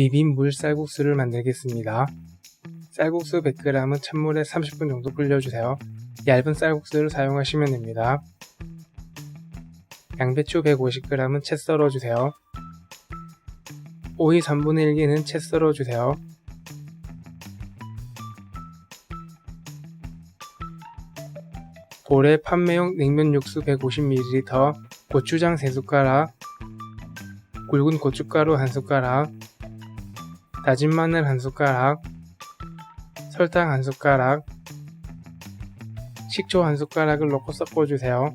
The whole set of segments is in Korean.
비빔 물 쌀국수를 만들겠습니다. 쌀국수 100g은 찬물에 30분 정도 불려주세요. 얇은 쌀국수를 사용하시면 됩니다. 양배추 150g은 채 썰어주세요. 오이 3분의 1개는 채 썰어주세요. 볼에 판매용 냉면 육수 150ml, 고추장 3숟가락, 굵은 고춧가루 1숟가락, 다진 마늘 1숟가락, 설탕 1숟가락, 식초 1숟가락을 넣고 섞어주세요.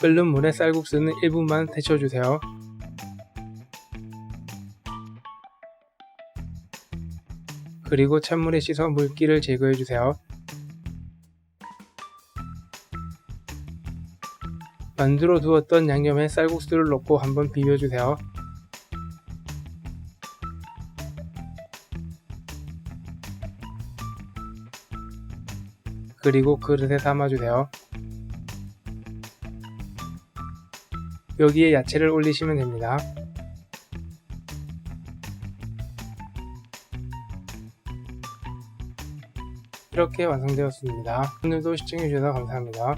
끓는 물에 쌀국수는 1분만 데쳐주세요. 그리고 찬물에 씻어 물기를 제거해주세요. 만들어 두었던 양념에 쌀국수를 넣고 한번 비벼주세요. 그리고 그릇에 담아주세요. 여기에 야채를 올리시면 됩니다. 이렇게 완성되었습니다. 오늘도 시청해주셔서 감사합니다.